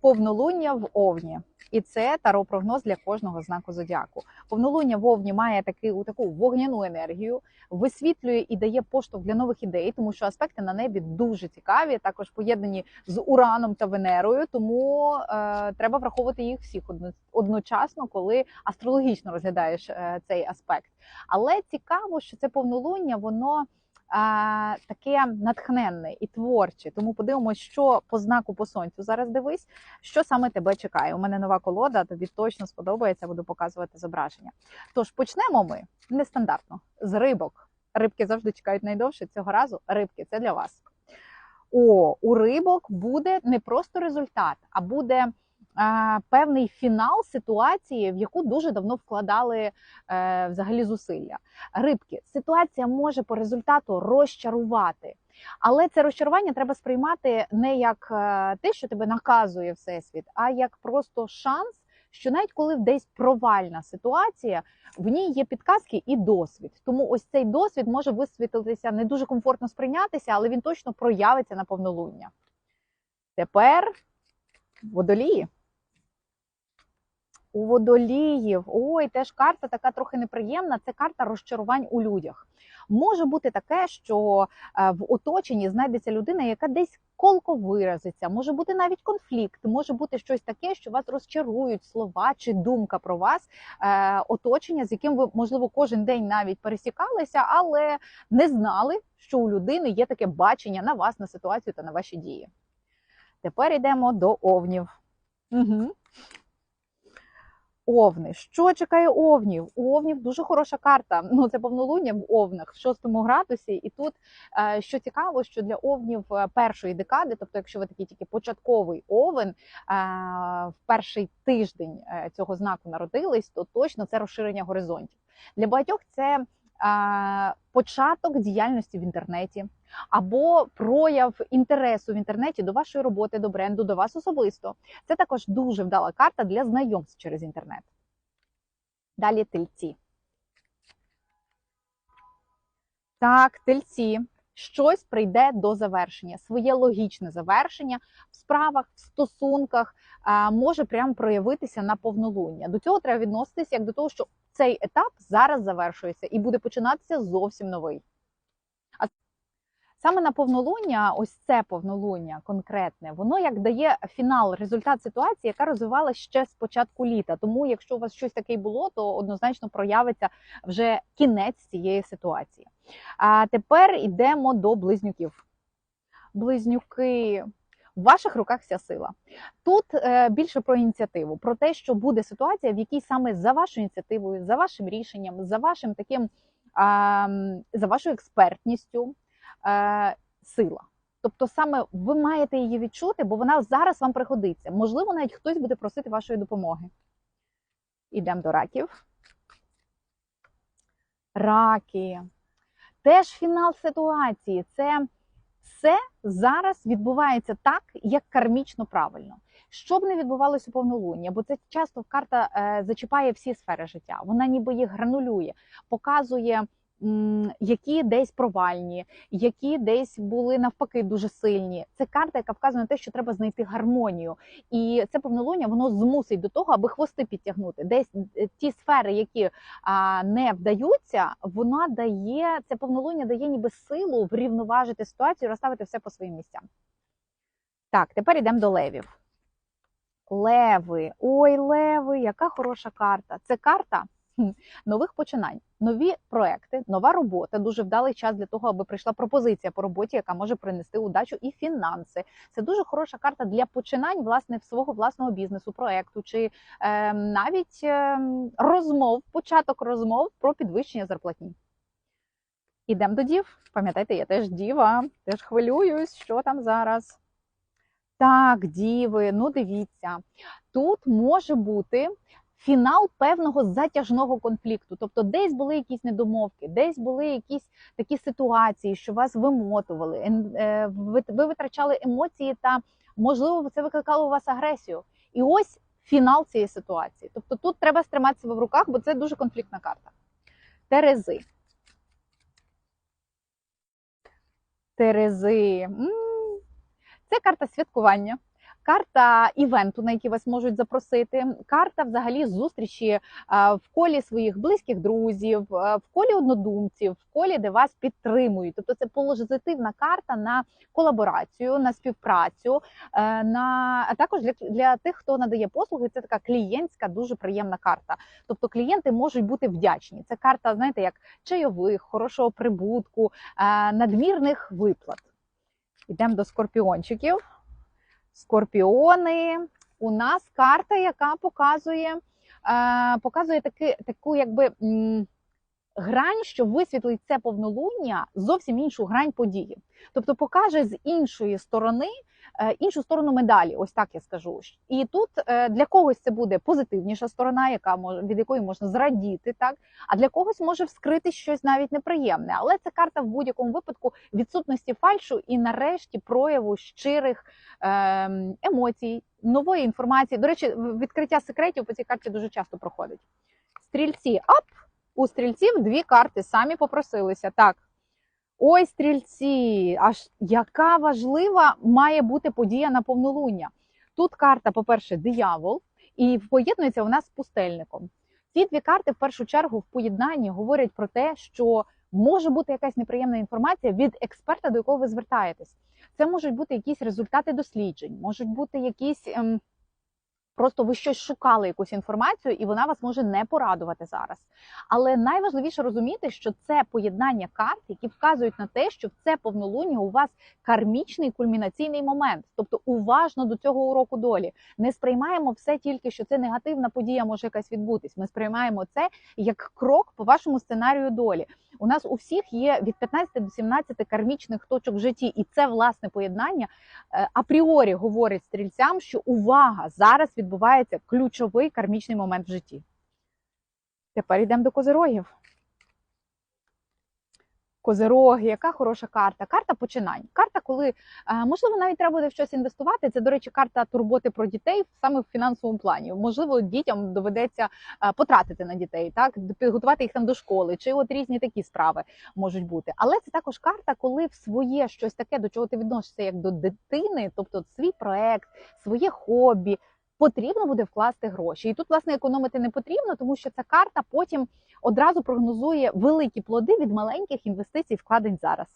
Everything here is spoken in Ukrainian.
повнолуння в Овні. І це таро-прогноз для кожного знаку зодіаку. Повнолуння в Овні має таку, таку вогняну енергію, висвітлює і дає поштовх для нових ідей, тому що аспекти на небі дуже цікаві, також поєднані з Ураном та Венерою. Тому е, треба враховувати їх всіх одночасно, коли астрологічно розглядаєш е, цей аспект. Але цікаво, що це повнолуння, воно таке натхненне і творче. Тому подивимось, що по знаку по сонцю зараз дивись, що саме тебе чекає. У мене нова колода, тобі точно сподобається, буду показувати зображення. Тож почнемо ми нестандартно з рибок. Рибки завжди чекають найдовше. Цього разу рибки це для вас. О, у рибок буде не просто результат, а буде певний фінал ситуації, в яку дуже давно вкладали е, взагалі зусилля. Рибки, ситуація може по результату розчарувати. Але це розчарування треба сприймати не як е, те, що тебе наказує всесвіт, а як просто шанс, що навіть коли десь провальна ситуація, в ній є підказки і досвід. Тому ось цей досвід може висвітлитися не дуже комфортно сприйнятися, але він точно проявиться на повнолуння. Тепер водолії. У водоліїв, ой, теж карта така трохи неприємна. Це карта розчарувань у людях. Може бути таке, що е, в оточенні знайдеться людина, яка десь колко виразиться, може бути навіть конфлікт, може бути щось таке, що вас розчарують слова чи думка про вас, е, оточення, з яким ви, можливо, кожен день навіть пересікалися, але не знали, що у людини є таке бачення на вас, на ситуацію та на ваші дії. Тепер йдемо до овнів. Угу. Овни. Що чекає овнів? У овнів дуже хороша карта. Ну це повнолуння в овнах в шостому градусі. І тут е, що цікаво, що для овнів е, першої декади, тобто, якщо ви такий тільки початковий овен, е, в перший тиждень цього знаку народились, то точно це розширення горизонтів. Для багатьох це початок діяльності в інтернеті або прояв інтересу в інтернеті до вашої роботи, до бренду, до вас особисто. Це також дуже вдала карта для знайомств через інтернет. Далі тельці. Так, тельці. Щось прийде до завершення, своє логічне завершення в справах, в стосунках може прямо проявитися на повнолуння. До цього треба відноситися як до того, що цей етап зараз завершується і буде починатися зовсім новий. А саме на повнолуння, ось це повнолуння конкретне, воно як дає фінал, результат ситуації, яка розвивалася ще з початку літа. Тому, якщо у вас щось таке було, то однозначно проявиться вже кінець цієї ситуації. А тепер йдемо до близнюків. Близнюки. В ваших руках вся сила. Тут е, більше про ініціативу, про те, що буде ситуація, в якій саме за вашою ініціативою, за вашим рішенням, за вашим таким, за вашою експертністю е, сила. Тобто саме ви маєте її відчути, бо вона зараз вам пригодиться. Можливо, навіть хтось буде просити вашої допомоги. Ідемо до раків. Раки. Теж фінал ситуації. Це все зараз відбувається так, як кармічно правильно. Що б не відбувалося повнолуння, бо це часто карта е, зачіпає всі сфери життя. Вона ніби їх гранулює, показує, які десь провальні, які десь були навпаки дуже сильні. Це карта, яка вказує на те, що треба знайти гармонію. І це повнолуння воно змусить до того, аби хвости підтягнути. Десь е, ті сфери, які а, не вдаються, вона дає це повнолуння дає ніби силу врівноважити ситуацію, розставити все по своїм місцям. Так, тепер йдемо до левів. Леви, ой, леви, яка хороша карта. Це карта нових починань, нові проекти, нова робота. Дуже вдалий час для того, аби прийшла пропозиція по роботі, яка може принести удачу і фінанси. Це дуже хороша карта для починань власне свого власного бізнесу, проекту чи е, навіть е, розмов, початок розмов про підвищення зарплатні. Ідемо до дів. Пам'ятайте, я теж діва, теж хвилююсь, що там зараз. Так, діви, ну дивіться, тут може бути фінал певного затяжного конфлікту. Тобто, десь були якісь недомовки, десь були якісь такі ситуації, що вас вимотували, е, ви ви витрачали емоції, та можливо це викликало у вас агресію. І ось фінал цієї ситуації. Тобто тут треба стримати себе в руках, бо це дуже конфліктна карта. Терези. Терези. Це карта святкування. Карта івенту, на який вас можуть запросити, карта взагалі зустрічі е, в колі своїх близьких друзів, е, в колі однодумців, в колі, де вас підтримують. Тобто це позитивна карта на колаборацію, на співпрацю, е, на а також для, для тих, хто надає послуги. Це така клієнтська, дуже приємна карта. Тобто клієнти можуть бути вдячні. Це карта, знаєте, як чайових, хорошого прибутку, надмірних виплат. Йдемо до скорпіончиків. Скорпіони. У нас карта, яка показує, е, показує таки, таку, якби. Грань, що висвітлить це повнолуння, зовсім іншу грань події. Тобто покаже з іншої сторони е, іншу сторону медалі, ось так я скажу. І тут е, для когось це буде позитивніша сторона, яка може від якої можна зрадіти, так а для когось може вскрити щось навіть неприємне. Але це карта в будь-якому випадку відсутності фальшу і, нарешті, прояву щирих ем, емоцій, нової інформації. До речі, відкриття секретів по цій карті дуже часто проходить. Стрільці, ап! У стрільців дві карти самі попросилися. Так. Ой, стрільці, аж яка важлива має бути подія на повнолуння. Тут карта, по-перше, диявол, і поєднується вона з пустельником. Ці дві карти, в першу чергу, в поєднанні говорять про те, що може бути якась неприємна інформація від експерта, до якого ви звертаєтесь. Це можуть бути якісь результати досліджень, можуть бути якісь. Ем, Просто ви щось шукали якусь інформацію, і вона вас може не порадувати зараз. Але найважливіше розуміти, що це поєднання карт, які вказують на те, що в це повнолуння у вас кармічний кульмінаційний момент. Тобто уважно до цього уроку долі. Не сприймаємо все тільки, що це негативна подія може якась відбутись. Ми сприймаємо це як крок по вашому сценарію долі. У нас у всіх є від 15 до 17 кармічних точок в житті, і це власне поєднання е, апріорі говорить стрільцям, що увага зараз відбувається ключовий кармічний момент в житті. Тепер йдемо до козирогів. Козироги, яка хороша карта. Карта починань. Карта, коли е, можливо навіть треба буде в щось інвестувати. Це, до речі, карта турботи про дітей саме в фінансовому плані. Можливо, дітям доведеться е, потратити на дітей, так підготувати їх там до школи, чи от різні такі справи можуть бути. Але це також карта, коли в своє щось таке, до чого ти відносишся як до дитини, тобто свій проект, своє хобі. Потрібно буде вкласти гроші, і тут власне економити не потрібно, тому що ця карта потім одразу прогнозує великі плоди від маленьких інвестицій, вкладень зараз.